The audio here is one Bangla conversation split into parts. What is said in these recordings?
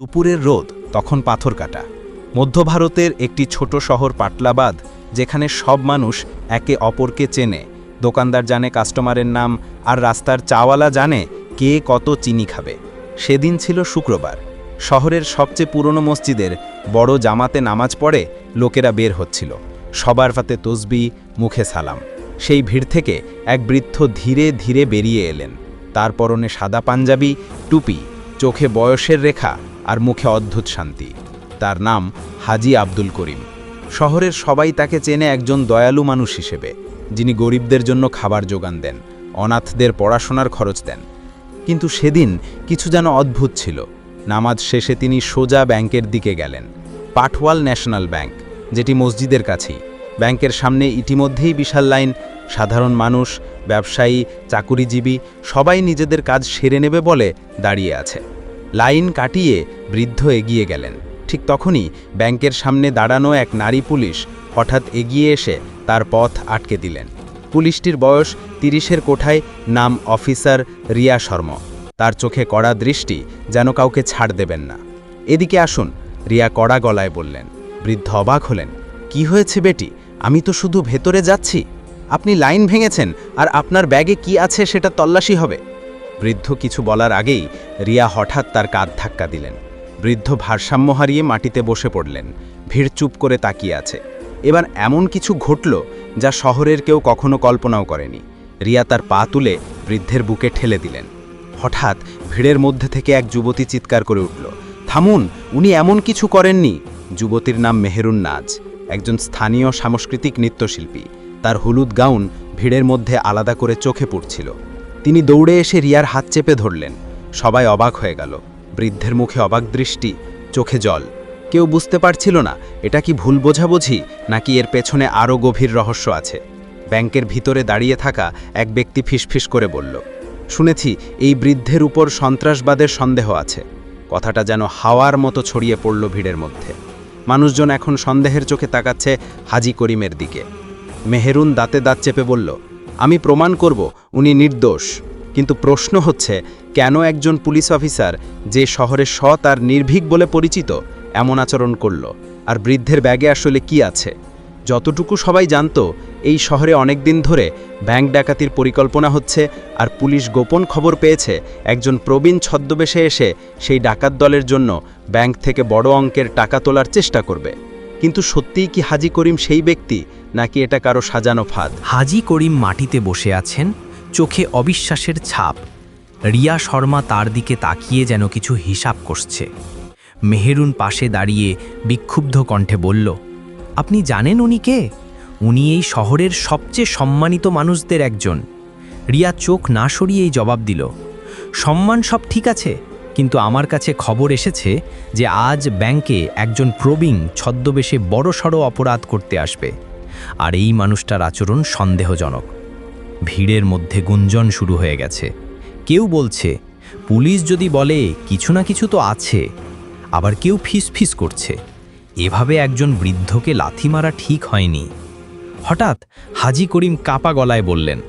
দুপুরের রোদ, তখন পাথর কাটা। মধ্য ভারতের একটি ছোট শহর পাটলাবাদ, যেখানে সব মানুষ একে অপরকে চেনে। দোকানদার জানে কাস্টমারের নাম, আর রাস্তার চাওয়ালা জানে কে কত চিনি খাবে। সেদিন ছিল শুক্রবার। শহরের সবচেয়ে পুরনো মসজিদের বড় জামাতে নামাজ পড়ে লোকেরা বের হচ্ছিল। সবার ফাতে তসবি, মুখে সালাম। সেই ভিড় থেকে এক বৃদ্ধ ধীরে ধীরে বেরিয়ে এলেন। তার পরনে সাদা পাঞ্জাবি, টুপি, চোখে বয়সের রেখা আর মুখে অদ্ভুত শান্তি। তার নাম হাজি আব্দুল করিম। শহরের সবাই তাকে চেনে একজন দয়ালু মানুষ হিসেবে, যিনি গরিবদের জন্য খাবার যোগান দেন, অনাথদের পড়াশোনার খরচ দেন। কিন্তু সেদিন কিছু যেন অদ্ভুত ছিল। নামাজ শেষে তিনি সোজা ব্যাংকের দিকে গেলেন, পাটওয়াল ন্যাশনাল ব্যাংক, যেটি মসজিদের কাছেই। ব্যাংকের সামনে ইতিমধ্যেই বিশাল লাইন, সাধারণ মানুষ, ব্যবসায়ী, চাকুরিজীবী, সবাই নিজেদের কাজ সেরে নেবে বলে দাঁড়িয়ে আছে। লাইন কাটিয়ে বৃদ্ধ এগিয়ে গেলেন। ঠিক তখনই ব্যাংকের সামনে দাঁড়ানো এক নারী পুলিশ হঠাৎ এগিয়ে এসে তার পথ আটকে দিলেন। পুলিশটির বয়স তিরিশের কোঠায়, নাম অফিসার রিয়া শর্মা। তার চোখে কড়া দৃষ্টি যেন কাউকে ছাড় দেবেন না। এদিকে আসুন, রিয়া কড়া গলায় বললেন, বৃদ্ধ অবাক হলেন, কি হয়েছে বেটি? আমি তো শুধু ভেতরে যাচ্ছি। আপনি লাইন ভেঙেছেন, আর আপনার ব্যাগে কি আছে সেটা তল্লাশি হবে? বৃদ্ধ কিছু বলার আগেই রিয়া হঠাৎ তার কাঁধ ধাক্কা দিলেন। বৃদ্ধ ভারসাম্য হারিয়ে মাটিতে বসে পড়লেন। ভিড় চুপ করে তাকিয়ে আছে। এবার এমন কিছু ঘটল যা শহরের কেউ কখনো কল্পনাও করেনি। রিয়া তার পা তুলে বৃদ্ধের বুকে ঠেলে দিলেন। হঠাৎ ভিড়ের মধ্যে থেকে এক যুবতী চিৎকার করে উঠল, থামুন, উনি এমন কিছু করেননি! যুবতীর নাম মেহেরুন নাজ, একজন স্থানীয় সাংস্কৃতিক নৃত্যশিল্পী। তার হলুদ গাউন ভিড়ের মধ্যে আলাদা করে চোখে পড়ছিল। তিনি দৌড়ে এসে রিয়ার হাত চেপে ধরলেন। সবাই অবাক হয়ে গেল। বৃদ্ধের মুখে অবাক দৃষ্টি, চোখে জল। কেউ বুঝতে পারছিল না, এটা কি ভুল বোঝাবুঝি, নাকি এর পেছনে আরও গভীর রহস্য আছে। ব্যাংকের ভিতরে দাঁড়িয়ে থাকা এক ব্যক্তি ফিসফিস করে বলল, শুনেছি, এই বৃদ্ধের উপর সন্ত্রাসবাদের সন্দেহ আছে। কথাটা যেন হাওয়ার মতো ছড়িয়ে পড়ল ভিড়ের মধ্যে। মানুষজন এখন সন্দেহের চোখে তাকাচ্ছে হাজি করিমের দিকে। মেহেরুন দাঁতে দাঁত চেপে বলল আমি প্রমাণ করব, উনি নির্দোষ। কিন্তু প্রশ্ন হচ্ছে, কেন একজন পুলিশ অফিসার যে শহরে সৎ আর নির্ভীক বলে পরিচিত, এমন আচরণ করল? আর বৃদ্ধের ব্যাগে আসলে কি আছে? যতটুকু সবাই জানত, এই শহরে অনেক দিন ধরে ব্যাংক ডাকাতির পরিকল্পনা হচ্ছে, আর পুলিশ গোপন খবর পেয়েছে, একজন প্রবীণ ছদ্মবেশে এসে সেই ডাকাত দলের জন্য ব্যাংক থেকে বড় অঙ্কের টাকা তোলার চেষ্টা করবে। কিন্তু সত্যিই কি হাজি করিম সেই ব্যক্তি, নাকি এটা কারও সাজানো ফাঁদ? হাজি করিম মাটিতে বসে আছেন, চোখে অবিশ্বাসের ছাপ। রিয়া শর্মা তার দিকে তাকিয়ে যেন কিছু হিসাব করছে। মেহেরুন পাশে দাঁড়িয়ে বিক্ষুব্ধ কণ্ঠে বলল, আপনি জানেন উনি কে? উনি এই শহরের সবচেয়ে সম্মানিত মানুষদের একজন। রিয়া চোখ না সরিয়েই জবাব দিল, সম্মান সব ঠিক আছে কিন্তু আমার কাছে খবর এসেছে যে আজ ব্যাংকে একজন প্রবীণ ছদ্মবেশে বড়সড় অপরাধ করতে আসবে। আর এই মানুষটার আচরণ সন্দেহজনক। ভিড়ের মধ্যে গুঞ্জন শুরু হয়ে গেছে। কেউ বলছে, পুলিশ যদি বলে কিছু না কিছু তো আছে, আবার কেউ ফিসফিস করছে। এভাবে একজন বৃদ্ধকে লাথি মারা ঠিক হয়নি। হঠাৎ হাজি করিম কাপা গলায় বললেন,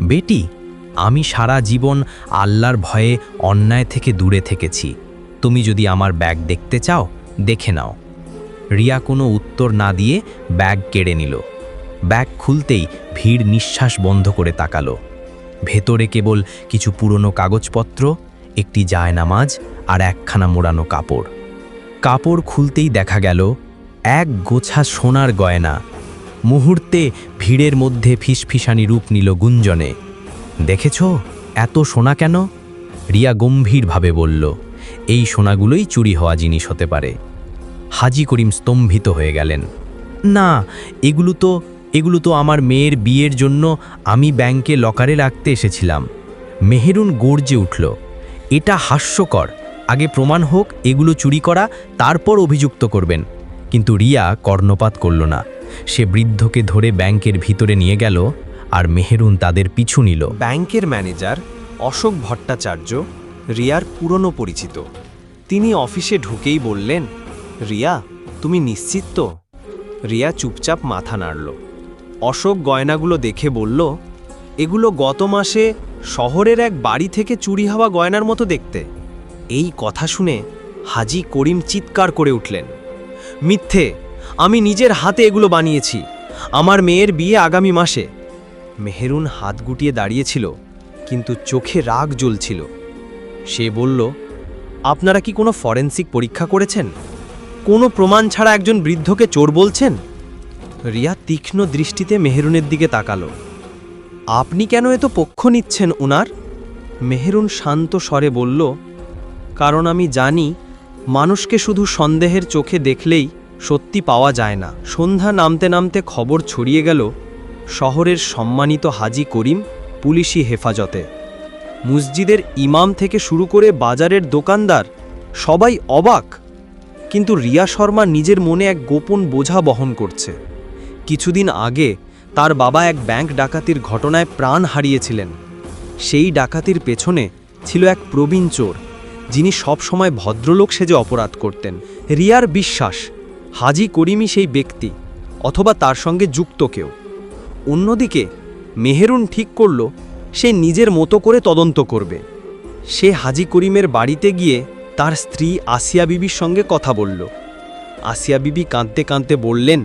বেটি আমি সারা জীবন আল্লাহর ভয়ে অন্যায় থেকে দূরে থেকেছি। তুমি যদি আমার ব্যাগ দেখতে চাও, দেখে নাও। রিয়া কোনো উত্তর না দিয়ে ব্যাগ কেড়ে নিল। ব্যাগ খুলতেই ভিড় নিঃশ্বাস বন্ধ করে তাকালো। ভেতরে কেবল কিছু পুরনো কাগজপত্র, একটি জায়নামাজ আর একখানা মোড়ানো কাপড়। কাপড় খুলতেই দেখা গেল এক গোছা সোনার গয়না। মুহূর্তে ভিড়ের মধ্যে ফিসফিসানি রূপ নিল গুঞ্জনে। দেখেছ? এত সোনা কেন? রিয়া গম্ভীরভাবে বলল, এই সোনাগুলোই চুরি হওয়া জিনিস হতে পারে। হাজি করিম স্তম্ভিত হয়ে গেলেন, না, এগুলো তো এগুলো তো আমার মেয়ের বিয়ের জন্য আমি ব্যাংকে লকারে রাখতে এসেছিলাম। মেহেরুন গর্জে উঠল, এটা হাস্যকর। আগে প্রমাণ হোক, এগুলো চুরি করা, তারপর অভিযুক্ত করবেন। কিন্তু রিয়া কর্ণপাত করল না। সে বৃদ্ধকে ধরে ব্যাংকের ভিতরে নিয়ে গেল আর মেহেরুন তাদের পিছু নিল। ব্যাংকের ম্যানেজার অশোক ভট্টাচার্য রিয়ার পুরনো পরিচিত। তিনি অফিসে ঢুকেই বললেন, রিয়া, তুমি নিশ্চিত তো? রিয়া চুপচাপ মাথা নাড়ল। অশোক গয়নাগুলো দেখে বলল, এগুলো গত মাসে শহরের এক বাড়ি থেকে চুরি হওয়া গয়নার মতো দেখতে। এই কথা শুনে হাজি করিম চিৎকার করে উঠলেন, মিথ্যে, আমি নিজের হাতে এগুলো বানিয়েছি। আমার মেয়ের বিয়ে আগামী মাসে। মেহেরুন হাত গুটিয়ে দাঁড়িয়েছিল, কিন্তু চোখে রাগ জ্বলছিল। সে বলল, আপনারা কি কোনো ফরেন্সিক পরীক্ষা করেছেন? কোনো প্রমাণ ছাড়া একজন বৃদ্ধকে চোর বলছেন? রিয়া তীক্ষ্ণ দৃষ্টিতে মেহেরুনের দিকে তাকালো। আপনি কেন এত পক্ষ নিচ্ছেন উনার? মেহেরুন শান্ত স্বরে বলল, কারণ আমি জানি, মানুষকে শুধু সন্দেহের চোখে দেখলেই সত্যি পাওয়া যায় না। সন্ধ্যা নামতে নামতে খবর ছড়িয়ে গেল শহরের সম্মানিত হাজি করিম পুলিশি হেফাজতে। মসজিদের ইমাম থেকে শুরু করে বাজারের দোকানদার সবাই অবাক। কিন্তু রিয়া শর্মা নিজের মনে এক গোপন বোঝা বহন করছে। কিছুদিন আগে তার বাবা এক ব্যাংক ডাকাতির ঘটনায় প্রাণ হারিয়েছিলেন। সেই ডাকাতির পেছনে ছিল এক প্রবীণ চোর, যিনি সবসময় ভদ্রলোক সেজে অপরাধ করতেন। রিয়ার বিশ্বাস, হাজি করিমই সেই ব্যক্তি, অথবা তার সঙ্গে যুক্ত কেউ। অন্যদিকে, মেহেরুন ঠিক করল, সে নিজের মতো করে তদন্ত করবে। সে হাজি করিমের বাড়িতে গিয়ে তার স্ত্রী আসিয়া বিবির সঙ্গে কথা বলল। আসিয়া বিবি কাঁদতে কাঁদতে বললেন,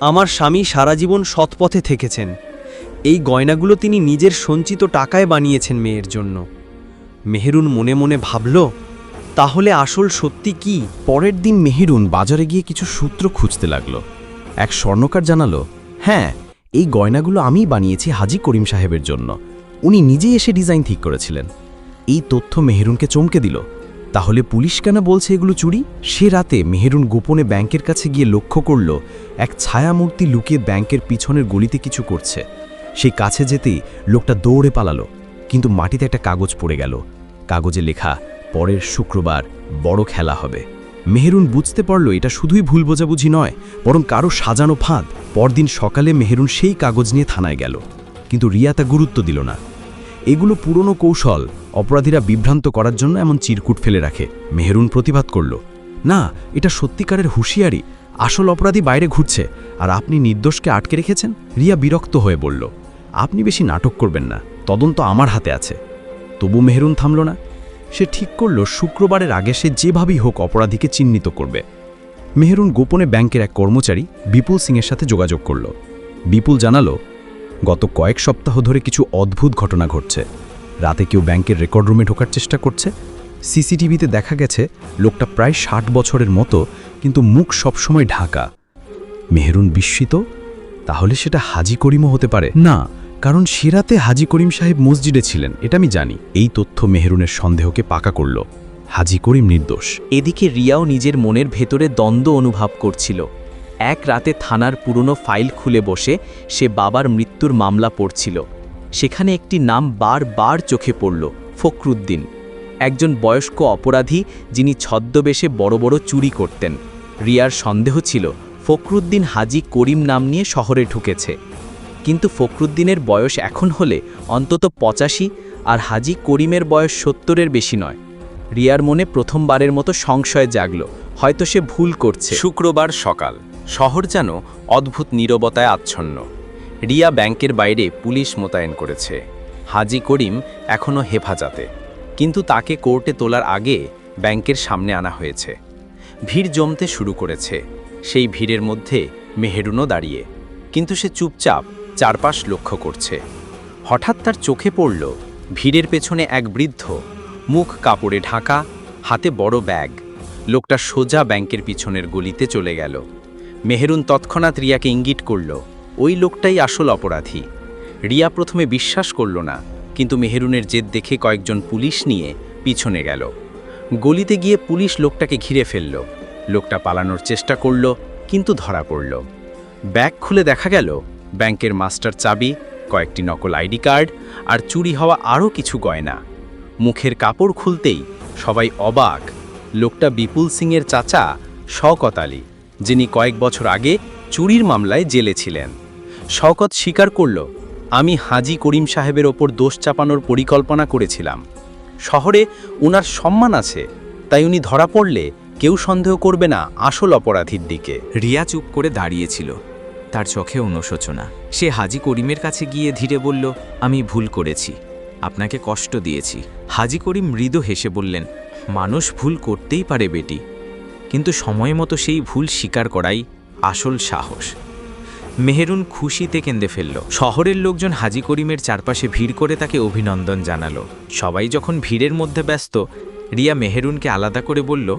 আমার স্বামী সারা জীবন সৎপথে থেকেছেন। এই গয়নাগুলো তিনি নিজের সঞ্চিত টাকায় বানিয়েছেন মেয়ের জন্য। মেহেরুন মনে মনে ভাবল, তাহলে আসল সত্যি কি? পরের দিন মেহেরুন বাজারে গিয়ে কিছু সূত্র খুঁজতে লাগল। এক স্বর্ণকার জানালো হ্যাঁ এই গয়নাগুলো আমিই বানিয়েছি হাজি করিম সাহেবের জন্য। উনি নিজেই এসে ডিজাইন ঠিক করেছিলেন। এই তথ্য মেহেরুনকে চমকে দিল। তাহলে পুলিশ কেন বলছে এগুলো চুরি? সে রাতে মেহেরুন গোপনে ব্যাংকের কাছে গিয়ে লক্ষ্য করল, এক ছায়ামূর্তি লুকিয়ে ব্যাংকের পিছনের গলিতে কিছু করছে। সেই কাছে যেতেই লোকটা দৌড়ে পালালো, কিন্তু মাটিতে একটা কাগজ পড়ে গেল। কাগজে লেখা, পরের শুক্রবার বড় খেলা হবে। মেহেরুন বুঝতে পারল এটা শুধুই ভুল বোঝাবুঝি নয়, বরং কারও সাজানো ফাঁদ। পরদিন সকালে মেহেরুন সেই কাগজ নিয়ে থানায় গেল। কিন্তু রিয়া তা গুরুত্ব দিল না। এগুলো পুরনো কৌশল, অপরাধীরা বিভ্রান্ত করার জন্য এমন চিরকুট ফেলে রাখে। মেহেরুন প্রতিবাদ করল, না, এটা সত্যিকারের হুঁশিয়ারি। আসল অপরাধী বাইরে ঘুরছে, আর আপনি নির্দোষকে আটকে রেখেছেন? রিয়া বিরক্ত হয়ে বলল, আপনি বেশি নাটক করবেন না, তদন্ত আমার হাতে আছে। তবু মেহেরুন থামল না। সে ঠিক করল শুক্রবারের আগে সে যেভাবেই হোক অপরাধীকে চিহ্নিত করবে। মেহেরুন গোপনে ব্যাংকের এক কর্মচারী বিপুল সিংয়ের সাথে যোগাযোগ করল। বিপুল জানালো, গত কয়েক সপ্তাহ ধরে কিছু অদ্ভুত ঘটনা ঘটছে। রাতে কেউ ব্যাংকের রেকর্ড রুমে ঢোকার চেষ্টা করছে। সিসিটিভিতে দেখা গেছে, লোকটা প্রায় ষাট বছরের মতো, কিন্তু মুখ সবসময় ঢাকা। মেহেরুন বিস্মিত, তাহলে সেটা হাজি করিমও হতে পারে? না কারণ সে রাতে হাজি করিম সাহেব মসজিদে ছিলেন, এটা আমি জানি। এই তথ্য মেহেরুনের সন্দেহকে পাকা করল। হাজি করিম নির্দোষ। এদিকে রিয়াও নিজের মনের ভেতরে দ্বন্দ্ব অনুভব করছিল। এক রাতে থানার পুরনো ফাইল খুলে বসে সে বাবার মৃত্যুর মামলা পড়ছিল। সেখানে একটি নাম বারবার চোখে পড়ল, ফখরুদ্দিন। একজন বয়স্ক অপরাধী যিনি ছদ্মবেশে বড় বড় চুরি করতেন। রিয়ার সন্দেহ ছিল, ফখরুদ্দিন হাজি করিম নাম নিয়ে শহরে ঢুকেছে। কিন্তু ফখরুদ্দিনের বয়স এখন হলে অন্তত পঁচাশি আর হাজি করিমের বয়স সত্তরের বেশি নয়। রিয়ার মনে প্রথমবারের মতো সংশয় জাগল। হয়তো সে ভুল করছে। শুক্রবার সকাল। শহর যেন অদ্ভুত নীরবতায় আচ্ছন্ন। রিয়া ব্যাংকের বাইরে পুলিশ মোতায়েন করেছে। হাজি করিম এখনও হেফাজতে। কিন্তু তাকে কোর্টে তোলার আগে ব্যাংকের সামনে আনা হয়েছে। ভিড় জমতে শুরু করেছে। সেই ভিড়ের মধ্যে মেহেরুনও দাঁড়িয়ে। কিন্তু সে চুপচাপ চারপাশ লক্ষ্য করছে। হঠাৎ তার চোখে পড়ল ভিড়ের পেছনে এক বৃদ্ধ। মুখ কাপড়ে ঢাকা, হাতে বড় ব্যাগ। লোকটা সোজা ব্যাংকের পিছনের গলিতে চলে গেল। মেহেরুন তৎক্ষণাৎ রিয়াকে ইঙ্গিত করল, ওই লোকটাই আসল অপরাধী। রিয়া প্রথমে বিশ্বাস করল না, কিন্তু মেহেরুনের জেদ দেখে কয়েকজন পুলিশ নিয়ে পিছনে গেল। গলিতে গিয়ে পুলিশ লোকটাকে ঘিরে ফেলল। লোকটা পালানোর চেষ্টা করল, কিন্তু ধরা পড়ল। ব্যাগ খুলে দেখা গেল ব্যাংকের মাস্টার চাবি, কয়েকটি নকল আইডি কার্ড আর চুরি হওয়া আরও কিছু গয়না। মুখের কাপড় খুলতেই সবাই অবাক। লোকটা বিপুল সিংয়ের চাচা শওকত যিনি কয়েক বছর আগে চুরির মামলায় জেলে ছিলেন। শওকত স্বীকার করল, আমি হাজি করিম সাহেবের ওপর দোষ চাপানোর পরিকল্পনা করেছিলাম। শহরে উনার সম্মান আছে, তাই উনি ধরা পড়লে কেউ সন্দেহ করবে না আসল অপরাধীর দিকে। রিয়া চুপ করে দাঁড়িয়েছিল তার চোখে অনুশোচনা। সে হাজি করিমের কাছে গিয়ে ধীরে বলল, আমি ভুল করেছি। আপনাকে কষ্ট দিয়েছি। হাজি করিম মৃদু হেসে বললেন, মানুষ ভুল করতেই পারে বেটি। কিন্তু সময় মতো সেই ভুল স্বীকার করাই আসল সাহস। মেহেরুন খুশিতে কেঁদে ফেলল। শহরের লোকজন হাজি করিমের চারপাশে ভিড় করে তাকে অভিনন্দন জানালো। সবাই যখন ভিড়ের মধ্যে ব্যস্ত, রিয়া মেহেরুনকে আলাদা করে বলল,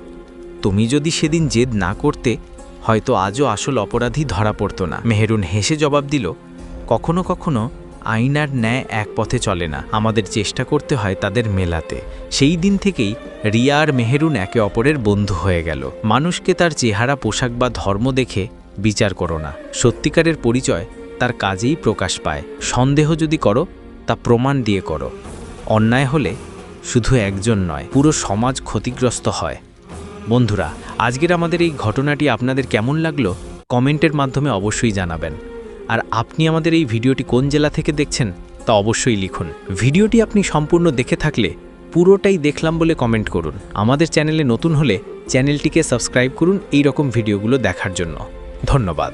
তুমি যদি সেদিন জেদ না করতে হয়তো আজও আসল অপরাধী ধরা পড়তো না। মেহেরুন হেসে জবাব দিল, কখনো কখনো আইনার ন্যায় এক পথে চলে না। আমাদের চেষ্টা করতে হয় তাদের মেলাতে। সেই দিন থেকেই রিয়া আর মেহেরুন একে অপরের বন্ধু হয়ে গেল। মানুষকে তার চেহারা, পোশাক বা ধর্ম দেখে বিচার করো না। সত্যিকারের পরিচয় তার কাজেই প্রকাশ পায়। সন্দেহ যদি করো, তা প্রমাণ দিয়ে করো। অন্যায় হলে শুধু একজন নয়, পুরো সমাজ ক্ষতিগ্রস্ত হয়। বন্ধুরা, আজকের আমাদের এই ঘটনাটি আপনাদের কেমন লাগল কমেন্টের মাধ্যমে অবশ্যই জানাবেন। আর আপনি আমাদের এই ভিডিওটি কোন জেলা থেকে দেখছেন তা অবশ্যই লিখুন। ভিডিওটি আপনি সম্পূর্ণ দেখে থাকলে পুরোটাই দেখলাম বলে কমেন্ট করুন। আমাদের চ্যানেলে নতুন হলে চ্যানেলটিকে সাবস্ক্রাইব করুন এই রকম ভিডিওগুলো দেখার জন্য। ধন্যবাদ।